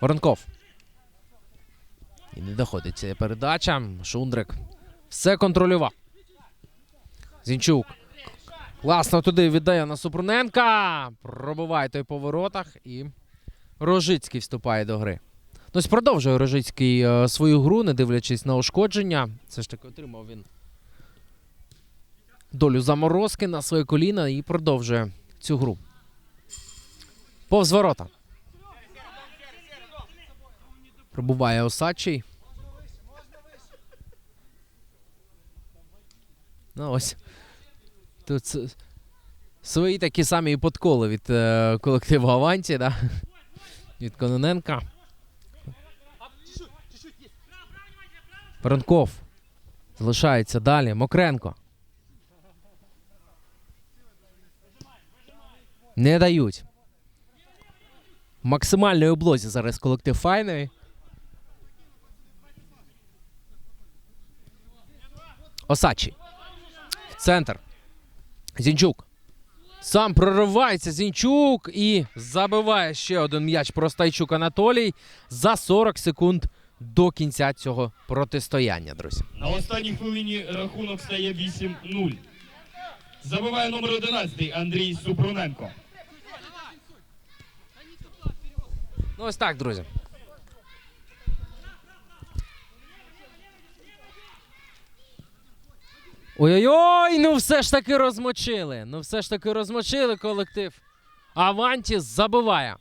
Воронков. І не доходить ця передача. Шундрик все контролював. Зінчук. Класно туди віддає на Супруненка. Пробиває той по воротах і Рожицький вступає до гри. Ну, ось продовжує Рожицький е, свою гру, не дивлячись на ушкодження. Все ж таки отримав він долю заморозки на своє коліна і продовжує цю гру. Повз ворота. Пробуває Осадчий. Ну ось. Тут свої такі самі подколи від е, колективу Аванті, да? від Кононенка. Воронков. Залишається далі. Мокренко. Не дають. В максимальній облозі зараз колектив Файновий. Осачі. В центр. Зінчук. Сам проривається Зінчук і забиває ще один м'яч Простайчук Анатолій за 40 секунд до кінця цього протистояння, друзі. На останній хвилині рахунок стає 8-0. Забиває номер 11 Андрій Супруненко. Ну, ось так, друзі. Ой-ой-ой, ну все ж таки розмочили. Ну все ж таки розмочили колектив. Аванті забиває.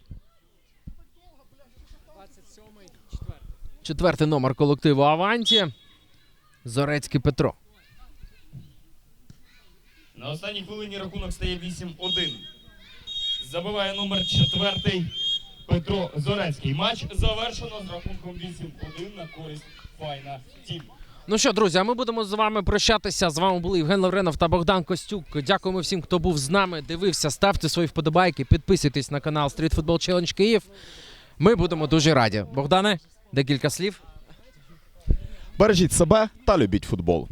Четвертий номер колективу Аванті. Зорецький Петро. На останній хвилині рахунок стає 8-1. Забиває номер 4 Петро Зорецький. Матч завершено з рахунком 8-1 на користь Файна Тім. Ну що, друзі, а ми будемо з вами прощатися. З вами були Євген Лавренов та Богдан Костюк. Дякуємо всім, хто був з нами, дивився. Ставте свої вподобайки, підписуйтесь на канал Street Football Challenge Київ. Ми будемо дуже раді. Богдане, декілька слів. Бережіть себе та любіть футбол.